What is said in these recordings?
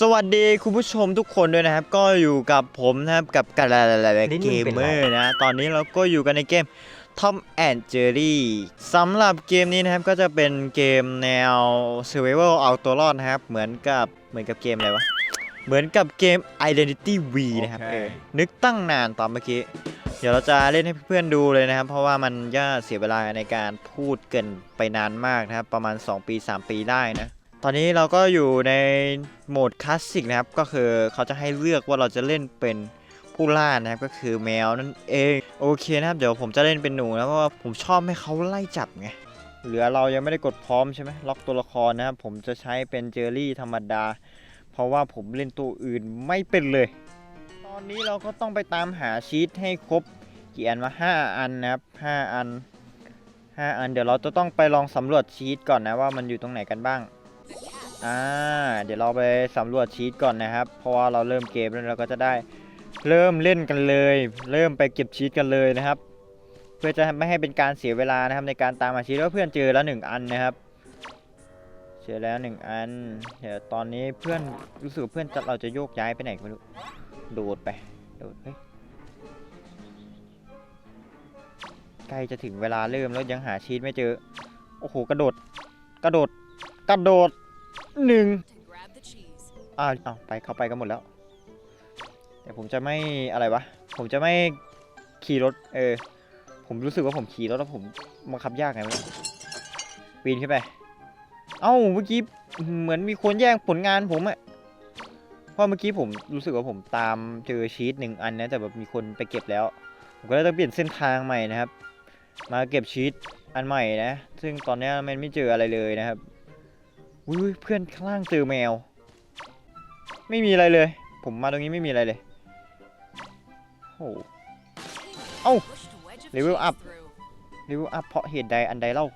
สวัสดีคุณผู้ชมทุกคนด้วยนะครับ ก็อยู่กับผมนะครับกับกาลาลาลาลิ้นเกมึงมเป็นเมไรอร์นะ ตอนนี้เราก็อยู่กันในเกม Tom and Jerry สำหรับเกมนี้นะครับก็จะเป็นเกมแนว Survival เอาตัวรอดนะครับ เหมือนกับเหมือนกับเกมอะไรวะ เหมือนกับเกม Identity V นะครับโอเคเออนึกตั้งนานตอนเมื่อกี้ เดี๋ยวเราจะเล่นให้เพื่อนๆดูเลยนะครับ เพราะว่ามันย่าเสียเวลาในการพูดเกินไปนานมากนะครับ ประมาณ 2 ปี 3 ปีได้นะ ตอนนี้เราก็อยู่ในโหมดคลาสสิกนะครับ ก็คือเขาจะให้เลือกว่าเราจะเล่นเป็นผู้ล่านะครับก็คือแมวนั่นเองโอเคนะครับเดี๋ยวผมจะเล่นเป็นหนูนะเพราะว่าผมชอบให้เขาไล่จับไงเหลือเรายังไม่ได้กดพร้อมใช่ไหมล็อกตัวละครนะครับผมจะใช้เป็นเจอรี่ธรรมดา เพราะว่าผมเล่นตัวอื่นไม่เป็นเลย ตอนนี้เราก็ต้องไปตามหาชีตให้ครบกี่อันวะห้าอันนะครับห้าอันห้าอันเดี๋ยวเราจะต้องไปลองสำรวจชีตก่อนนะว่ามันอยู่ตรงไหนกันบ้าง อ่า เดี๋ยวเราไปสำรวจชีตก่อนนะครับ เพราะว่าเราเริ่มเกมแล้วเราก็จะได้เริ่มเล่นกันเลย เริ่มไปเก็บชีตกันเลยนะครับ เพื่อจะไม่ให้เป็นการเสียเวลานะครับในการตามหาชีตว่าเพื่อนเจอแล้วหนึ่งอันนะครับเจอแล้วหนึ่งอัน เดี๋ยวตอนนี้เพื่อนรู้สึกเพื่อนจะเราจะโยกย้ายไปไหนไม่รู้ โดดไป โดดเฮ้ยใกล้จะถึงเวลาเริ่มแล้วยังหาชีตไม่เจอ โอ้โหกระโดด กระโดด กระโดด หนึ่งอ้าวอ้าไปเข้าไปกันหมดแล้ว แต่ผมจะไม่อะไรวะ ผมจะไม่ขี่รถ เออ ผมรู้สึกว่าผมขี่รถแล้วผมบังคับยากไงวะปีนขึ้นไป เอ้า เมื่อกี้เหมือนมีคนแย่งผลงานผมอะเพราะเมื่อกี้ผมรู้สึกว่าผมตามเจอชีตหนึ่งอันนะ แต่แบบมีคนไปเก็บแล้ว ผมก็เลยต้องเปลี่ยนเส้นทางใหม่นะครับ มาเก็บชีตอันใหม่นะ ซึ่งตอนนี้มันไม่เจออะไรเลยนะครับ อุ้ยเพื่อนข้างล่างเจอแมว ไม่มีอะไรเลย ผมมาตรงนี้ไม่มีอะไรเลยโอ้โห Oh, Pushed a wedge of level cheese up. เลเวลอัพเพราะเหตุใดอันใดเล่า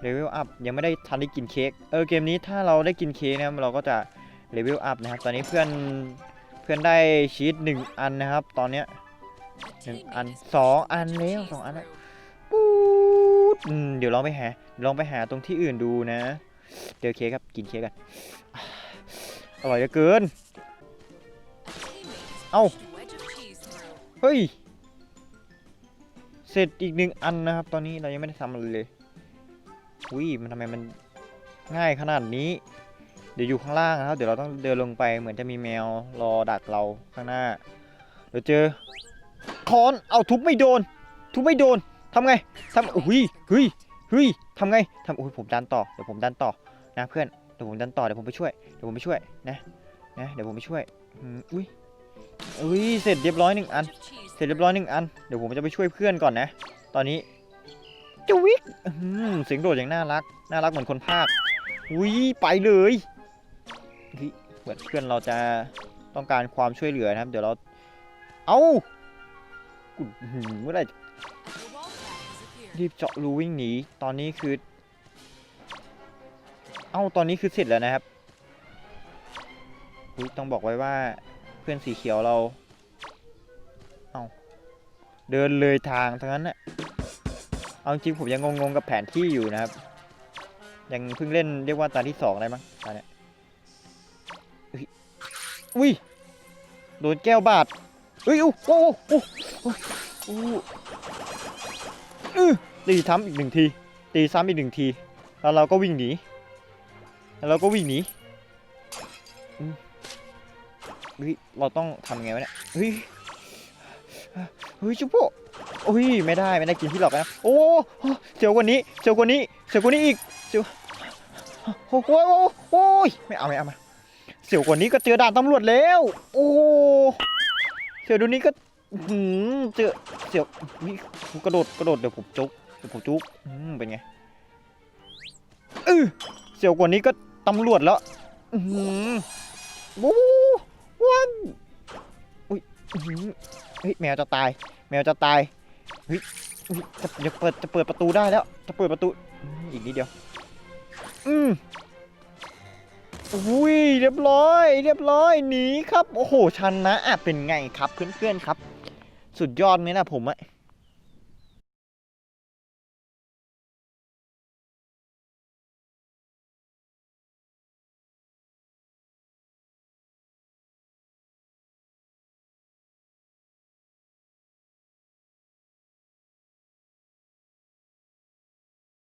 เลเวลอัพยังไม่ได้ทันได้กินเค้กเออเกมนี้ถ้าเราได้กินเค้กนะครับเราก็จะเลเวลอัพนะครับตอนนี้เพื่อนเพื่อนได้ชีสหนึ่งอันนะครับ ตอนเนี้ย The Hang teammate on. has pushed สองอันแล้วสองอันแล้ว through. ปูดเดี๋ยวลองไปหาลองไปหาตรงที่อื่นดูนะ เจอเค้กครับ กินเค้กกัน อร่อยเหลือเกิน A teammate has Oh. pushed a wedge of cheese through. เฮ้ย เสร็จอีกหนึ่งอันนะครับ ตอนนี้เรายังไม่ได้ทำอะไรเลยอุ้ยมันทำไมมันง่ายขนาดนี้ เดี๋ยวอยู่ข้างล่างนะครับ เดี๋ยวเราต้องเดินลงไปเหมือนจะมีแมวรอดักเราข้างหน้า เดี๋ยวเจอค้อน เอาทุบไม่โดน ทุบไม่โดนทำไงทำอุ้ยเฮ้ย เฮ้ยทำไงทำอุ้ยผมดันต่อเดี๋ยวผมดันต่อนะเพื่อนเดี๋ยวผมดันต่อเดี๋ยวผมไปช่วยเดี๋ยวผมไปช่วยนะนะเดี๋ยวผมไปช่วยอุ้ยอุ้ยเสร็จเรียบร้อยหนึ่งอัน เสร็จเรียบร้อยหนึ่งอันเดี๋ยวผมจะไปช่วยเพื่อนก่อนนะ ตอนนี้จะวิกเสียงโดดอย่างน่ารักน่ารักเหมือนคนภาคอุ้ยไปเลยเหมือนเพื่อนเราจะต้องการความช่วยเหลือนะครับ เดี๋ยวเรา เอากูอื้อหือเมื่อไหร่ รีบเจาะรูวิ่งหนี ตอนนี้คือ เอ้า ตอนนี้คือเสร็จแล้วนะครับต้องบอกไว้ว่าเพื่อนสีเขียวเรา เอ้า เดินเลยทางทั้งนั้นน่ะเอาจริงผมยังงงๆกับแผนที่อยู่นะครับ ยังเพิ่งเล่นเรียกว่าตาที่สองได้มั้งตอนเนี้ยอุ๊ยอุ้ย โดนแก้วบาดเฮ้ยโอ้โอ้โอ้โอ้โอ้ ตีซ้ำอีกหนึ่งที ตีซ้ำอีกหนึ่งที แล้วเราก็วิ่งหนี แล้วเราก็วิ่งหนีเฮ้ยเราต้องทำยังไงวะเนี่ย เฮ้ย เฮ้ยชุบโปโอ้ยไม่ได้ไม่ได้กินที่หลอกนะ โอ้โหเสียวกว่านี้เสียวกว่านี้เสียวกว่านี้อีกเสียวโอ้โหโอ้ยไม่เอาไม่เอามาเสียวกว่านี้ก็เจอด่านตำรวจแล้ว โอ้เสียวดูนี้ก็ หือเจอเสียวนี่กระโดดกระโดดเดี๋ยวผมจุกเดี๋ยวผมจุกอืมเป็นไงเออเสียวกว่านี้ก็ตำรวจแล้วหือวู้วันอุ้ยหือเฮ้ยแมวจะตาย แมวจะตายเฮ้ยจะจะเปิดจะเปิดประตูได้แล้ว จะเปิดประตูอีกนิดเดียว อืมอุ้ยเรียบร้อย เรียบร้อยหนีครับ โอ้โหชนะอะเป็นไงครับเพื่อนๆครับ สุดยอดไหมนะผมอะ